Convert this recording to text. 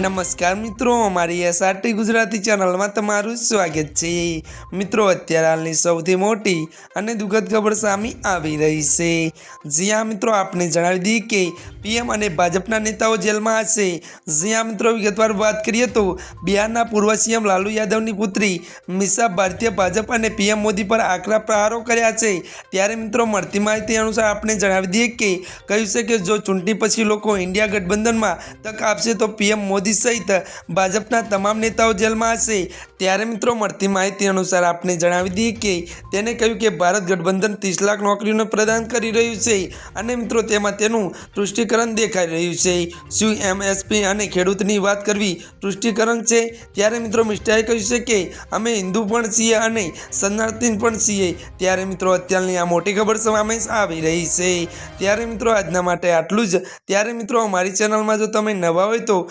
નમસ્કાર મિત્રો, અમારી એસઆરટી ગુજરાતી ચેનલમાં તમારું સ્વાગત છે. મિત્રો, અત્યારે હાલની સૌથી મોટી અને દુઃખદ ખબર સામે આવી રહી છે. જ્યાં મિત્રો આપણે જણાવી દઈએ કે પીએમ અને ભાજપના નેતાઓ જેલમાં હશે. જ્યાં મિત્રો, વિગતવાર વાત કરીએ તો બિહારના પૂર્વ સીએમ લાલુ યાદવની પુત્રી મિશા ભારતીય ભાજપ અને પીએમ મોદી પર આકરા પ્રહારો કર્યા છે. ત્યારે, મિત્રો, મળતી માહિતી અનુસાર આપણે જણાવી દઈએ કે કહ્યું છે કે જો ચૂંટણી પછી લોકો ઇન્ડિયા ગઠબંધનમાં તક આપશે તો પીએમ મોદી સહિત ભાજપના તમામ નેતાઓ જેલમાં હશે. ત્યારે મિત્રો, મળતી માહિતી અનુસાર આપણે જણાવી દઈએ કે તેને કહ્યું કે ભારત ગઠબંધન ત્રીસ લાખ નોકરીઓને પ્રદાન કરી રહ્યું છે અને મિત્રો, તેમાં તેનું તૃષ્ટિકરણ દેખાઈ રહ્યું છે. શું એમએસપી અને ખેડૂતની વાત કરવી તૃષ્ટિકરણ છે? ત્યારે મિત્રો મિસ્ટાએ કહ્યું છે કે અમે હિન્દુ પણ છીએ અને સનાતન પણ છીએ. ત્યારે મિત્રો, અત્યારની આ મોટી ખબર સામે આવી રહી છે. ત્યારે મિત્રો, આજના માટે આટલું જ. ત્યારે મિત્રો, અમારી ચેનલમાં જો તમે નવા હોય તો